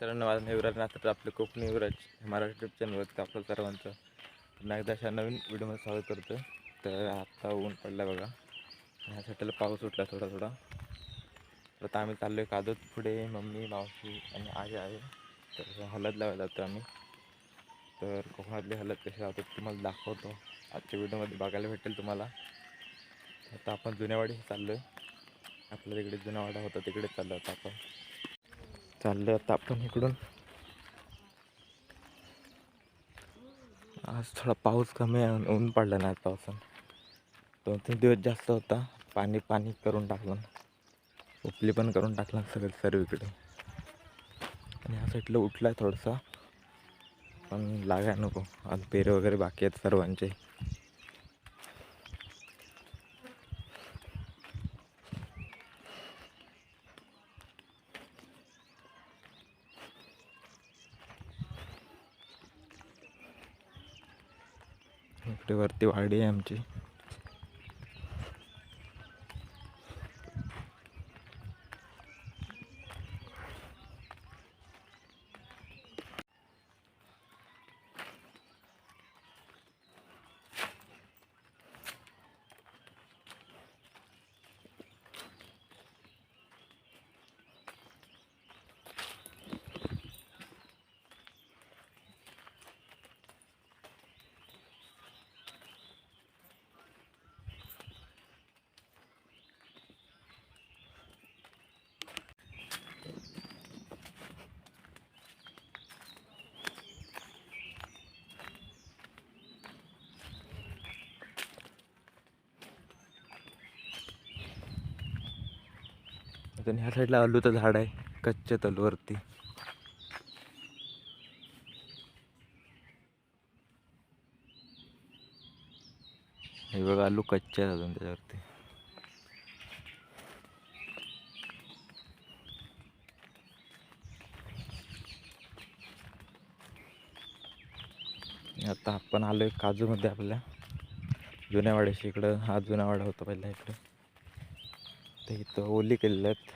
तर माझं युवराज नाथ तर आपलं कोकण युवराज हे मराठी ट्रिप चॅनलवरती आपलं सर्वांचं. पुन्हा एकदा अशा नवीन व्हिडिओमध्ये स्वागत करतो. तर आत्ता ऊन पडला बघा. ह्या साईडला पाऊस उठला थोडा थोडा. तर आता आम्ही चाललो आहे कादोत पुढे मम्मी मावशी आणि आई आहे. तर हलत लावायला जातो आम्ही. तर कोकणातली हलत कशी लावतात तुम्हाला दाखवतो. आजच्या व्हिडिओमध्ये बघायला भेटेल तुम्हाला. आता आपण जुन्यावाडी चाललो आहे आपल्या तिकडे जुनावाडा होता तिकडे चाललो आता आपण. चाललं आता आपण इकडून आज थोडा पाऊस कमी आहे ऊन पडलं नाही पावसानं दोन तीन दिवस जास्त होता पाणी पाणी करून टाकलं उपली पण करून टाकलं सगळं सर्वीकडे आणि ह्या साईडला उठला आहे थोडासा पण लागाय नको आज पेरे वगैरे बाकी आहेत सर्वांचे इकडे वरती वाडी आहे आमची. आणि ह्या साईडला आलूचं झाड आहे कच्च्या तलवरती. हे बघा आलू कच्चे आहेत अजून त्याच्यावरती. आता आपण आलो आहे काजूमध्ये आपल्या जुन्या वाड्याशी इकडं. हा जुना वाडा होता पहिला इकडं. ते इथं ओली केलेल्या आहेत.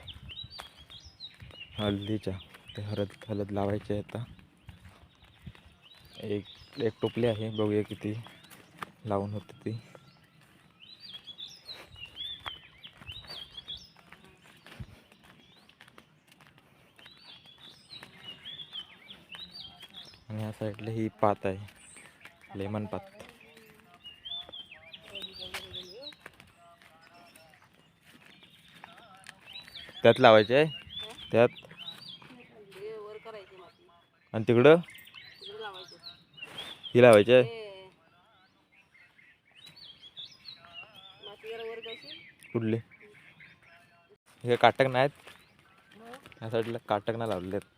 हळदीच्या. ते हळद हळद लावायचे आता. एक एक टोपली आहे. बघूया किती लावून होते ती. आणि या साईडला ही पात आहे. लेमन पात. त्यात लावायचे आहे? त्यात? आणि तिकडं? ही लावायची आहे? कुठले? हे काटक नाहीत? या साईडला काटक नाही लावलेले आहेत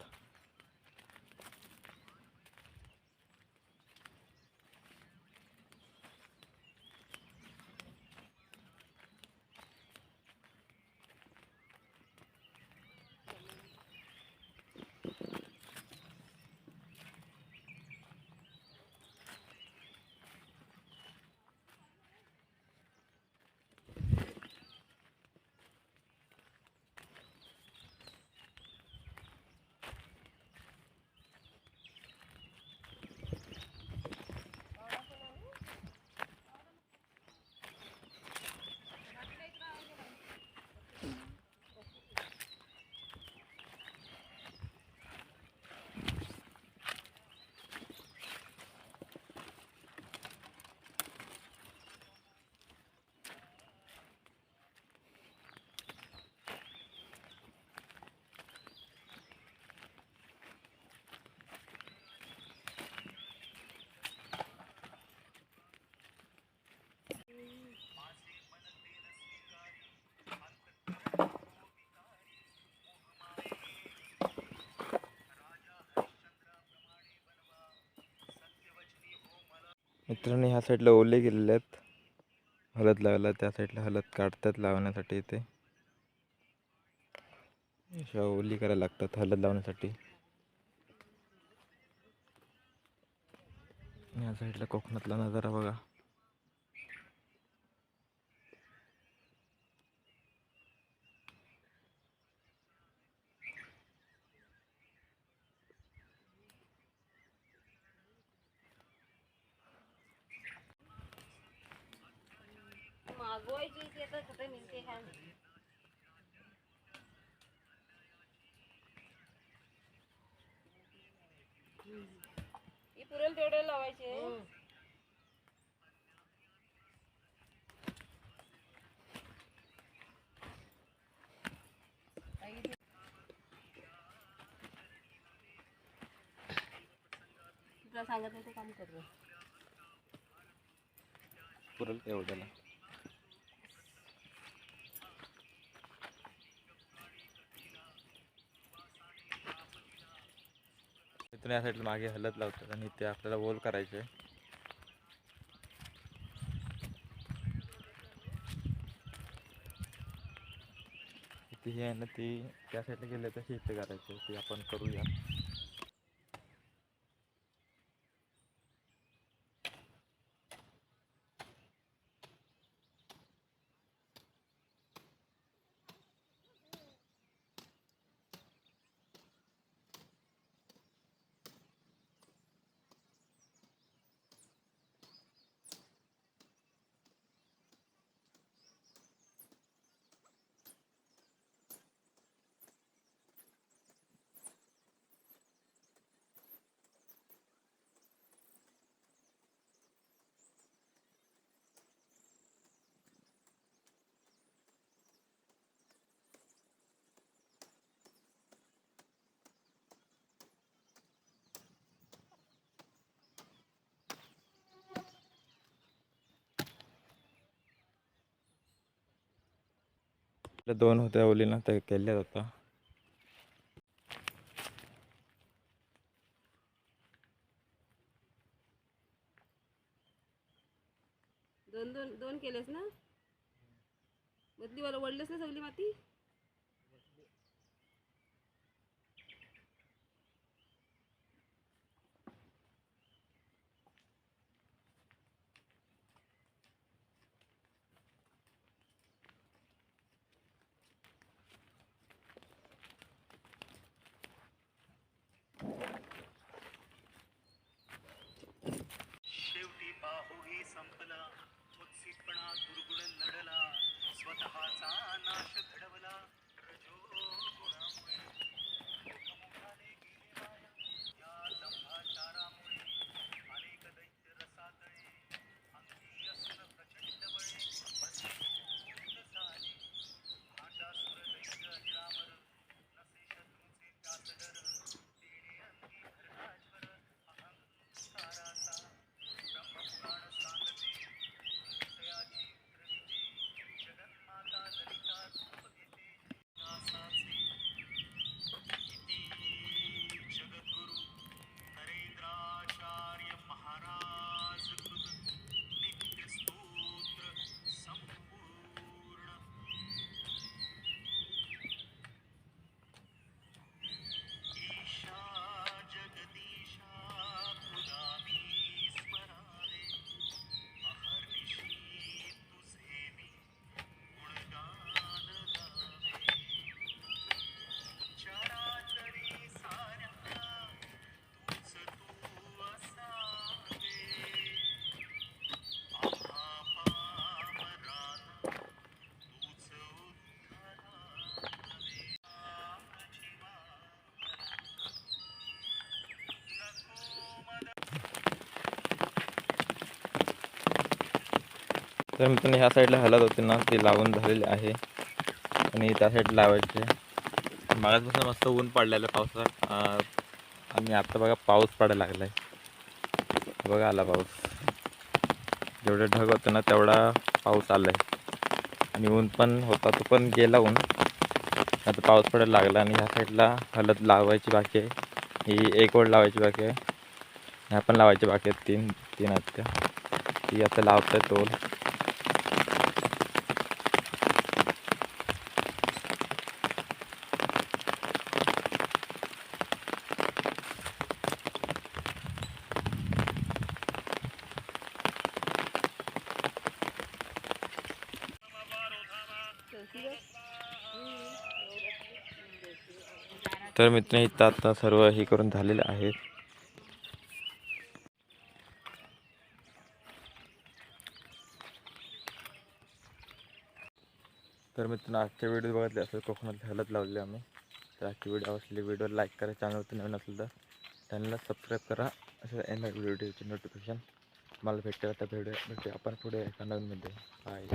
मित्रांनो ह्या साईडला ओले गेलेले आहेत. हळद लावायला त्या साईडला हळद काढतात लावण्यासाठी इथे. अशा ओली करायला लागतात हळद लावण्यासाठी. ह्या साईडला कोकणातला नजारा बघा. मागवायची ते तर कुठे मिळते काय माहिती. ही पुरेल तेवढे लावायचे तुला सांगत नाही ते काम करतो पुरेल एवढ्याला इथून या साईडला मागे हलत लावतात आणि ते आपल्याला वोल करायचे ती हे आहे ना ती त्या साईडला गेले तशी इथे करायचं ते आपण करूया. आपल्या दोन होत्या ओलीनं ते केल्या जाता दोन दोन दोन केलेस ना? मधली वाला वडलेस ना सगळी माती? संपला. उत्सितपणा दुर्गुण नडला. स्वतःचा नाश घडवला. तर मित्रांनो ह्या साईडला हलत होते ना ते लावून झालेले आहे. आणि त्या साईडला लावायचे. मागासपासून मस्त ऊन पडलेलं पावसात. आणि आता बघा पाऊस पडायला लागलाय. बघा आला पाऊस. जेवढं ढग होतं ना तेवढा पाऊस आलाय. आणि ऊन पण होता तो पण गेला ऊन. आता पाऊस पडायला लागला आणि ह्या साईडला हलत लावायची बाकी आहे. ही एक ओढ लावायची बाकी आहे. ह्या पण लावायची बाकी आहेत तीन तीन आहेत त्या. ती आता लावताय तोल तर मित्र इथं आता सर्व हे करून झालेलं आहे. तर मित्रांनो आजच्या व्हिडिओ बघितले असेल कोकणात हलत लावली आम्ही. तर आजची व्हिडिओ असली व्हिडिओ लाईक करा चॅनलवरती नवीन असेल तर चॅनलला सबस्क्राईब करा. असं येणार व्हिडिओची नोटिफिकेशन मला भेटेल आता व्हिडिओ भेटूया आपण पुढे एका नवीनमध्ये बाय